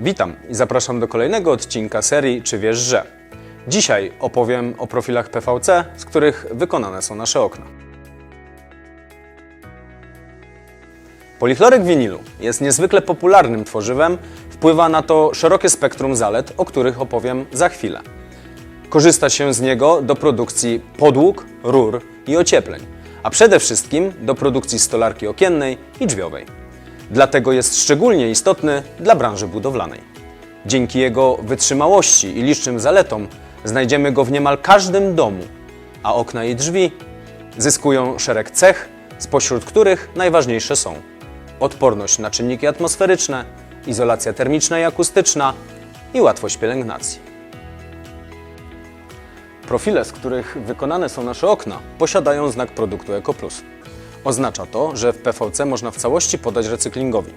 Witam i zapraszam do kolejnego odcinka serii Czy wiesz, że? Dzisiaj opowiem o profilach PVC, z których wykonane są nasze okna. Polichlorek winilu jest niezwykle popularnym tworzywem, wpływa na to szerokie spektrum zalet, o których opowiem za chwilę. Korzysta się z niego do produkcji podłóg, rur i ociepleń, a przede wszystkim do produkcji stolarki okiennej i drzwiowej. Dlatego jest szczególnie istotny dla branży budowlanej. Dzięki jego wytrzymałości i licznym zaletom znajdziemy go w niemal każdym domu, a okna i drzwi zyskują szereg cech, spośród których najważniejsze są odporność na czynniki atmosferyczne, izolacja termiczna i akustyczna i łatwość pielęgnacji. Profile, z których wykonane są nasze okna, posiadają znak produktu EcoPlus. Oznacza to, że w PVC można w całości podać recyklingowi.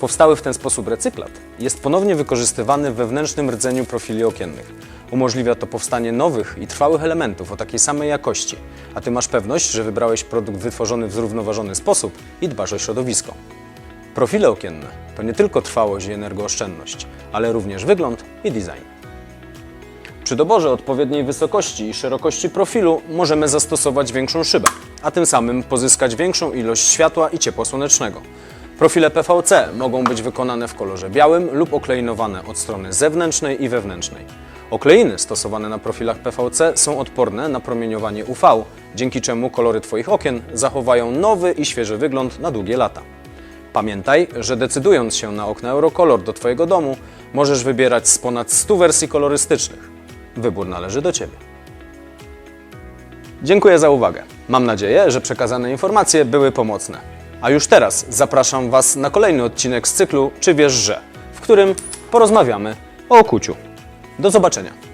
Powstały w ten sposób recyklat jest ponownie wykorzystywany w wewnętrznym rdzeniu profili okiennych. Umożliwia to powstanie nowych i trwałych elementów o takiej samej jakości, a Ty masz pewność, że wybrałeś produkt wytworzony w zrównoważony sposób i dbasz o środowisko. Profile okienne to nie tylko trwałość i energooszczędność, ale również wygląd i design. Przy doborze odpowiedniej wysokości i szerokości profilu możemy zastosować większą szybę, a tym samym pozyskać większą ilość światła i ciepła słonecznego. Profile PVC mogą być wykonane w kolorze białym lub okleinowane od strony zewnętrznej i wewnętrznej. Okleiny stosowane na profilach PVC są odporne na promieniowanie UV, dzięki czemu kolory Twoich okien zachowają nowy i świeży wygląd na długie lata. Pamiętaj, że decydując się na okna Eurocolor do Twojego domu, możesz wybierać z ponad 100 wersji kolorystycznych. Wybór należy do Ciebie. Dziękuję za uwagę. Mam nadzieję, że przekazane informacje były pomocne. A już teraz zapraszam Was na kolejny odcinek z cyklu Czy wiesz, że? w którym porozmawiamy o okuciu. Do zobaczenia.